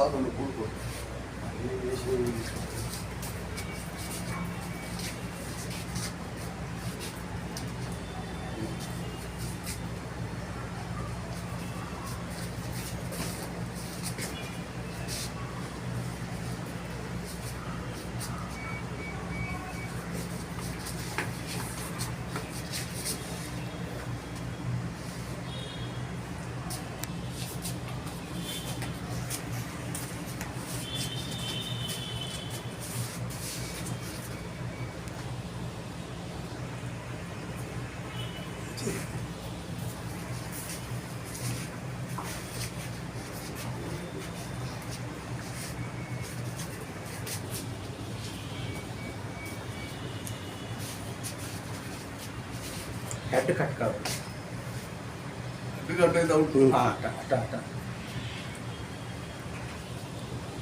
కాదు నువ్వు కూడుకో head cut కాదు ఎందుకంటే డౌట్ ఆ, అట్ట అట్ట అట్ట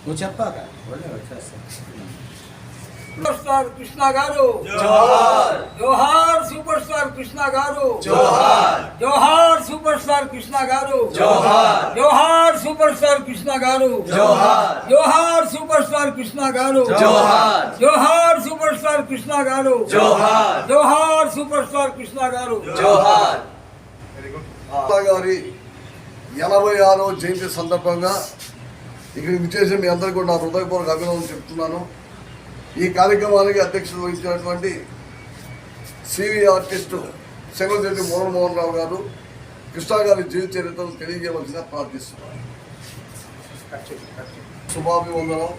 నువ్వు చెప్పాక వాళ్ళే వచ్చేస్తా సూపర్ స్టార్ కృష్ణ గారు జోహార్ జోహార్ సూపర్ స్టార్ కృష్ణ గారు జోహార్ జోహార్ సూపర్ స్టార్ కృష్ణ గారు జోహార్ జోహార్ సూపర్ స్టార్ కృష్ణ గారు జోహార్ జోహార్ సూపర్ స్టార్ కృష్ణ గారు. జోహార్. జోహార్ సూపర్ స్టార్ కృష్ణ గారు. జోహార్. జోహార్ సూపర్ స్టార్ కృష్ణ గారు. జోహార్. అత్త గారి ఎనభై ఆరో జయంతి సందర్భంగా ఇక్కడికి విచ్చేసి మీ అందరికీ కూడా నా హృదయపూర్వక అభినందనలు చెప్తున్నాను. ఈ కార్యక్రమానికి అధ్యక్షత వహించినటువంటి సివి ఆర్టిస్టు సెగలరెడ్డి మోహన్ మోహన్ రావు గారు కృష్ణ గారి జీవిత చరిత్రను తెలియజేయవలసిన ప్రార్థిస్తున్నాను. శుభాభివందనం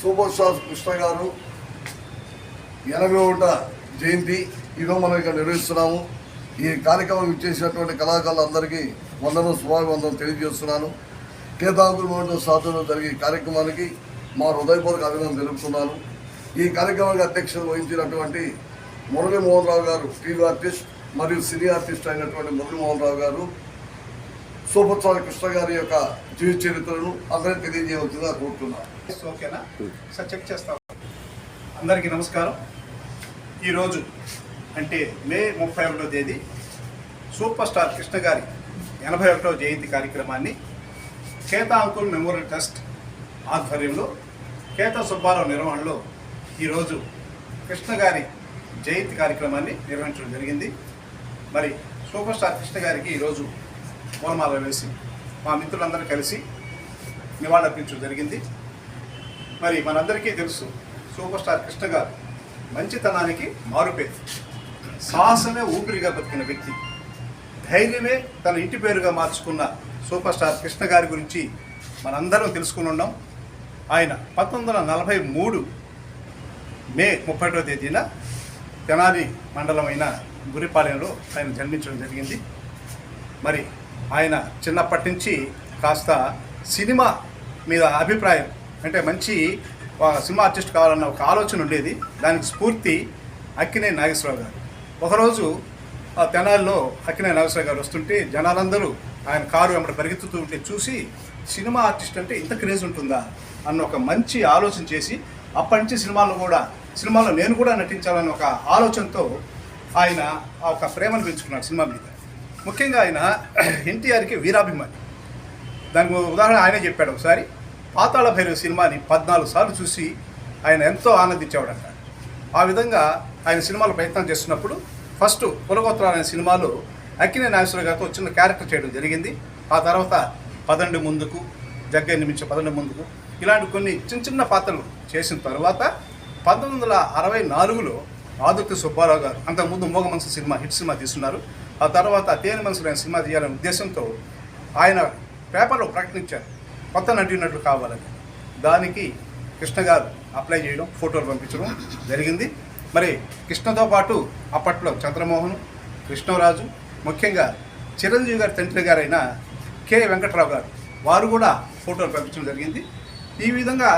సూపర్ స్టార్ కృష్ణ గారు ఎనభై ఒకట జయంతి. ఈరోజు మనం ఇక్కడ నిర్వహిస్తున్నాము. ఈ కార్యక్రమం ఇచ్చేసినటువంటి కళాకారులందరికీ వందనం శుభాభివందనం తెలియజేస్తున్నాను. కేతాంకుల మోహన్ సాధనలో జరిగే కార్యక్రమానికి మా హృదయపూర్వక అభినందన తెలుపుతున్నాను. ఈ కార్యక్రమానికి అధ్యక్షత వహించినటువంటి మురళీ మోహన్ రావు గారు టీవీ ఆర్టిస్ట్ మరియు సినీ ఆర్టిస్ట్ అయినటువంటి మురళీ మోహన్ రావు గారు సూపర్ స్టార్ కృష్ణ గారి యొక్క జీవిత చరిత్రను అందరికీ తెలియజేయవచ్చుగా కోరుతున్నాను. ఓకేనా? సార్ చెక్ చేస్తాం అందరికీ నమస్కారం. ఈరోజు అంటే మే ముప్పై ఒకటో తేదీ సూపర్ స్టార్ కృష్ణ గారి ఎనభై ఒకటో జయంతి కార్యక్రమాన్ని కేతా అంకుల్ మెమోరియల్ ట్రస్ట్ ఆధ్వర్యంలో కేతా సుబ్బారావు నిర్వహణలో ఈరోజు కృష్ణ గారి జయంతి కార్యక్రమాన్ని నిర్వహించడం జరిగింది. మరి సూపర్ స్టార్ కృష్ణ గారికి ఈరోజు పూలమాల వేసి మా మిత్రులందరూ కలిసి నివాళులర్పించడం జరిగింది. మరి మనందరికీ తెలుసు సూపర్ స్టార్ కృష్ణ గారు మంచితనానికి మారుపేరు. సాహసమే ఊపిరిగా బతికిన వ్యక్తి. ధైర్యమే తన ఇంటి పేరుగా మార్చుకున్న సూపర్ స్టార్ కృష్ణ గారి గురించి మనందరం తెలుసుకుని ఉన్నాం. ఆయన పంతొమ్మిది వందల నలభై మూడు మే ముప్పైటో తేదీన తెనాలి మండలమైన గురిపాలెంలో ఆయన జన్మించడం జరిగింది. మరి ఆయన చిన్నప్పటి నుంచి కాస్త సినిమా మీద అభిప్రాయం అంటే మంచి సినిమా ఆర్టిస్ట్ కావాలన్న ఒక ఆలోచన ఉండేది. దానికి స్ఫూర్తి అక్కినే నాగేశ్వరరావు గారు. ఒకరోజు ఆ తెనాల్లో అక్కినే నాగేశ్వరరావు గారు వస్తుంటే జనాలందరూ ఆయన కారు వెంబడి పరిగెత్తుతూ ఉంటే చూసి సినిమా ఆర్టిస్ట్ అంటే ఇంత క్రేజ్ ఉంటుందా? అన్న ఒక మంచి ఆలోచన చేసి అప్పటి నుంచి సినిమాలో కూడా సినిమాలో నేను కూడా నటించాలన్న ఒక ఆలోచనతో ఆయన ఆ ఒక ప్రేమను పెంచుకున్నాడు సినిమా మీద. ముఖ్యంగా ఆయన ఎన్టీఆర్కి వీరాభిమాని. దానికి ఉదాహరణ ఆయనే చెప్పాడు ఒకసారి పాతాళ భైరవ సినిమాని పద్నాలుగు సార్లు చూసి ఆయన ఎంతో ఆనందించేవాడంట. ఆ విధంగా ఆయన సినిమాలు ప్రయత్నం చేస్తున్నప్పుడు ఫస్ట్ కులగోత్రాలు అనే సినిమాలో అక్కినే నాగేశ్వర గారితో చిన్న క్యారెక్టర్ చేయడం జరిగింది. ఆ తర్వాత పదండి ముందుకు జగ్గ నిమించే పదండి ముందుకు ఇలాంటి కొన్ని చిన్న చిన్న పాత్రలు చేసిన తర్వాత పంతొమ్మిది వందల అరవై నాలుగులో ఆదుర్తి సుబ్బారావు గారు అంతకుముందు మోగ మనసు సినిమా హిట్ సినిమా తీస్తున్నారు. ఆ తర్వాత తేని మనసులో సినిమా తీయాలనే ఉద్దేశంతో ఆయన పేపర్లో ప్రకటించారు. కొత్త నటినట్లు కావాలని. దానికి కృష్ణ గారు అప్లై చేయడం ఫోటోలు పంపించడం జరిగింది. మరి కృష్ణతో పాటు అప్పట్లో చంద్రమోహన్ కృష్ణరాజు ముఖ్యంగా చిరంజీవి గారి తండ్రి గారైన కె. వెంకట్రావు గారు వారు కూడా ఫోటోలు పంపించడం జరిగింది. ఈ విధంగా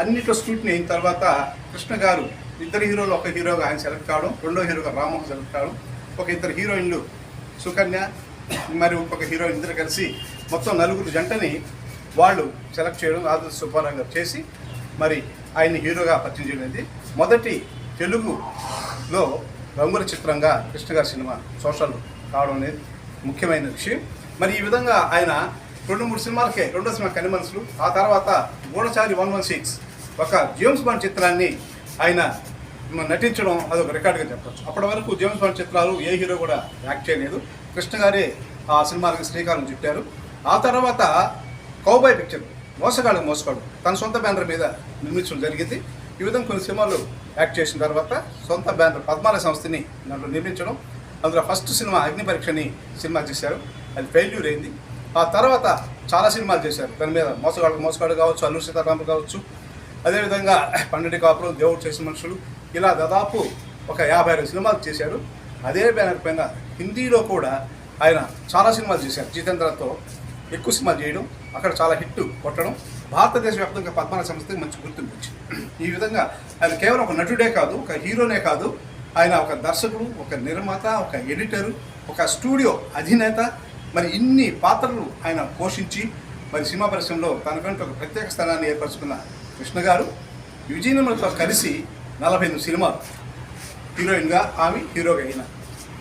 అన్నిట్లో స్క్రూటిని అయిన తర్వాత కృష్ణ గారు ఇద్దరు హీరోలు ఒక హీరోగా ఆయన సెలెక్ట్ కావడం రెండో హీరోగా రామ్మోహన్ సెలెక్ట్ కావడం ఒక ఇద్దరు హీరోయిన్లు సుకన్య మరి ఒక హీరోయిన్ ఇద్దరు కలిసి మొత్తం నలుగురు జంటని వాళ్ళు సెలెక్ట్ చేయడం ఆదర్శ సుబ్బారావు గారు చేసి మరి ఆయన హీరోగా పరిచయం చేయడం మొదటి తెలుగులో రంగుల చిత్రంగా కృష్ణ గారి సినిమా సోషల్ కావడం అనేది ముఖ్యమైన విషయం. మరి ఈ విధంగా ఆయన రెండు మూడు సినిమాలకే రెండో సినిమా కని మనసులు ఆ తర్వాత గూఢచారి వన్ వన్ సిక్స్ ఒక జేమ్స్ బాండ్ చిత్రాన్ని ఆయన నటించడం అదొక రికార్డుగా చెప్పచ్చు. అప్పటి వరకు జేమ్స్ బాండ్ చిత్రాలు ఏ హీరో కూడా యాక్ట్ చేయలేదు. కృష్ణ గారే ఆ సినిమాలకు శ్రీకారం చుట్టారు. ఆ తర్వాత కౌబాయ్ పిక్చర్ మోసగాడు మోసగాడు. తన సొంత బ్యానర్ మీద నిర్మించడం జరిగింది. ఈ విధంగా కొన్ని సినిమాలు యాక్ట్ చేసిన తర్వాత సొంత బ్యానర్ పద్మాల సంస్థని దాంట్లో నిర్మించడం. అందులో ఫస్ట్ సినిమా అగ్ని పరీక్షని సినిమా చేశారు. అది ఫెయిల్యూర్ అయింది. ఆ తర్వాత చాలా సినిమాలు చేశారు. దాని మీద మోసగాడు మోసగాడు కావచ్చు అల్లు సీతారాములు కావచ్చు. అదేవిధంగా పన్నెండు కాపులు దేవుడు చేసిన మనుషులు. ఇలా దాదాపు ఒక యాభై ఆరు సినిమాలు చేశారు. అదే బ్యానర్ పైన హిందీలో కూడా ఆయన చాలా సినిమాలు చేశారు. జితేంద్రతో ఎక్కువ సినిమాలు చేయడం. అక్కడ చాలా హిట్ కొట్టడం భారతదేశ వ్యాప్తంగా పద్మాల సంస్థకి మంచి గుర్తింపు ఇచ్చింది. ఈ విధంగా ఆయన కేవలం ఒక నటుడే కాదు ఒక హీరోనే కాదు. ఆయన ఒక దర్శకుడు ఒక నిర్మాత ఒక ఎడిటరు ఒక స్టూడియో అధినేత. మరి ఇన్ని పాత్రలు ఆయన పోషించి మరి సినిమా పరిశ్రమలో తనకంటూ ఒక ప్రత్యేక స్థానాన్ని ఏర్పరచుకున్న కృష్ణ గారు విజయనగరంతో కలిసి నలభై ఎనిమిది సినిమాలు హీరోయిన్గా ఆమె హీరోగా అయిన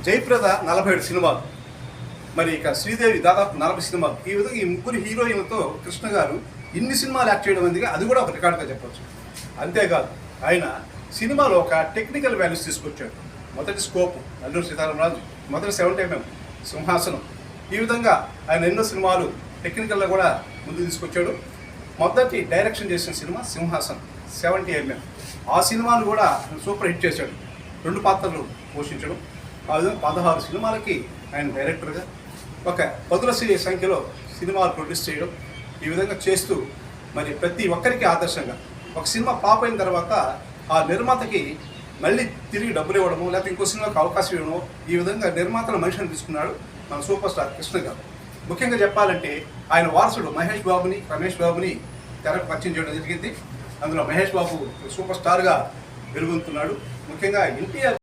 జయప్రద నలభై ఏడు సినిమాలు మరి ఇక శ్రీదేవి దాదాపు నలభై సినిమాలు. ఈ విధంగా ఈ ముగ్గురు హీరోయిన్లతో కృష్ణ గారు ఇన్ని సినిమాలు యాక్ట్ చేయడం అనేది అది కూడా ఒక రికార్డుగా చెప్పవచ్చు అంతేకాదు ఆయన సినిమాలో ఒక టెక్నికల్ వాల్యూస్ తీసుకొచ్చాడు. మొదటి స్కోప్ అల్లూరు సీతారామరాజు. మొదటి సెవెంటీ ఎంఎం సింహాసనం. ఈ విధంగా ఆయన ఎన్నో సినిమాలు టెక్నికల్గా కూడా ముందు తీసుకొచ్చాడు. మొదటి డైరెక్షన్ చేసిన సినిమా సింహాసనం సెవెంటీ ఎంఎం ఆ సినిమాను కూడా సూపర్ హిట్ చేశాడు. రెండు పాత్రలు పోషించడం. ఆ విధంగా పదహారు సినిమాలకి ఆయన డైరెక్టర్గా ఒక పదుల సంఖ్యలో సినిమాలు ప్రొడ్యూస్ చేయడం ఈ విధంగా చేస్తూ మరి ప్రతి ఒక్కరికి ఆదర్శంగా. ఒక సినిమా పాప్ అయిన తర్వాత ఆ నిర్మాతకి మళ్ళీ తిరిగి డబ్బులు ఇవ్వడము లేకపోతే ఇంకో సినిమాకి అవకాశం ఇవ్వడము ఈ విధంగా నిర్మాతల మనిషిని తీసుకున్నాడు మన సూపర్ స్టార్ కృష్ణ గారు. ముఖ్యంగా చెప్పాలంటే ఆయన వారసుడు మహేష్ బాబుని రమేష్ బాబుని తెరకు పరిచయం చేయడం జరిగింది. అందులో మహేష్ బాబు సూపర్ స్టార్గా వెలుగొందుతున్నాడు ముఖ్యంగా ఎన్టీఆర్